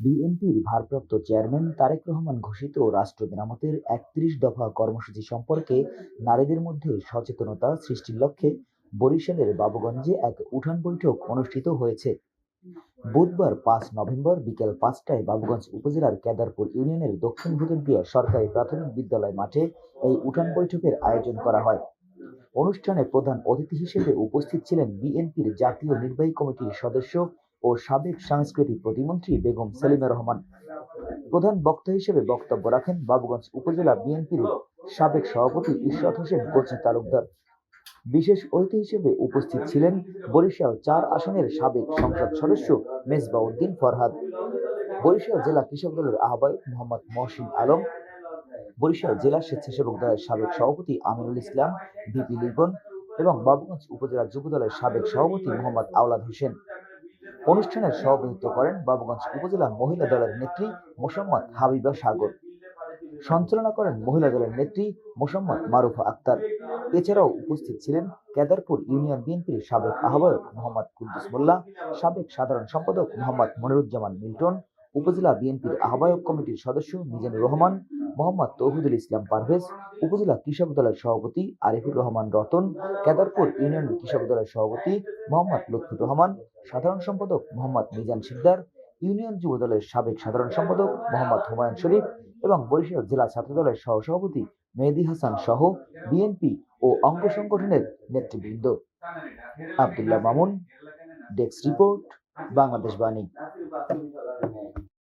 বিএনপির ভারপ্রাপ্ত চেয়ারম্যান তারেক রহমান ঘোষিত রাষ্ট্র মেরামতের একত্রিশ দফা কর্মসূচি সম্পর্কে নারীদের মধ্যে সচেতনতা সৃষ্টির লক্ষ্যে বরিশালের বাবুগঞ্জে এক উঠান বৈঠক অনুষ্ঠিত হয়েছে। বুধবার পাঁচ নভেম্বর বিকেল পাঁচটায় বাবুগঞ্জ উপজেলার কেদারপুর ইউনিয়নের দক্ষিণ ভূতন্তিয়া সরকারি প্রাথমিক বিদ্যালয় মাঠে এই উঠান বৈঠকের আয়োজন করা হয়। অনুষ্ঠানে প্রধান অতিথি হিসেবে উপস্থিত ছিলেন বিএনপির জাতীয় নির্বাহী কমিটির সদস্য ও সাবেক সাংস্কৃতিক প্রতিমন্ত্রী বেগম সেলিমা রহমান। প্রধান বক্তা হিসেবে বক্তব্য রাখেন বাবুগঞ্জ উপজেলা বিএনপির সাবেক সভাপতি ইশরাত হোসেন, কচি তালুকদার। বিশেষ অতিথি হিসেবে উপস্থিত ছিলেন বরিশাল চার আসনের সাবেক সংসদ সদস্য মেজবা উদ্দিন ফরহাদ, বরিশাল জেলা কৃষক দলের আহ্বায়ক মোহাম্মদ মহসিন আলম, বরিশাল জেলা স্বেচ্ছাসেবক দলের সাবেক সভাপতি আমিনুল ইসলাম, ভিপি লিগন এবং বাবুগঞ্জ উপজেলা যুব দলের সাবেক সভাপতি মোহাম্মদ আওলাদ হোসেন। অনুষ্ঠানের সভাপতিত্ব করেন বাবুগঞ্জ উপজেলা মহিলা দলের নেত্রী মোসাম্মদ হাবিবা সাগর। সঞ্চালনা করেন মহিলা দলের নেত্রী মোসাম্মদ মারুফা আক্তার। এছাড়াও উপস্থিত ছিলেন কেদারপুর ইউনিয়ন বিএনপির সাবেক আহ্বায়ক মোহাম্মদ কুদ্দুস মোল্লা, সাবেক সাধারণ সম্পাদক মোহাম্মদ মনিরুজ্জামান মিল্টন উপজেলা বিএনপির আহ্বায়ক কমিটির সদস্য মিজানুর রহমান, মোহাম্মদ তৌহিদুল ইসলাম পারভেজ, উপজেলা কৃষক দলের সভাপতি আরিফুর রহমান রতন, কেদারপুর ইউনিয়ন কৃষক দলের সভাপতি মোহাম্মদ লুৎফুর রহমান, সাধারণ সম্পাদক মোহাম্মদ মিজান শিকদার, ইউনিয়ন যুব দলের সাবেক সাধারণ সম্পাদক মোহাম্মদ হুমায়ুন শরীফ এবং বরিশাল জেলা ছাত্র দলের সহসভাপতি মেহেদি হাসান সহ বিএনপি ও অঙ্গ সংগঠনের নেতৃবৃন্দ। Abdullah Mamun, desk report, Bangladesh Bani.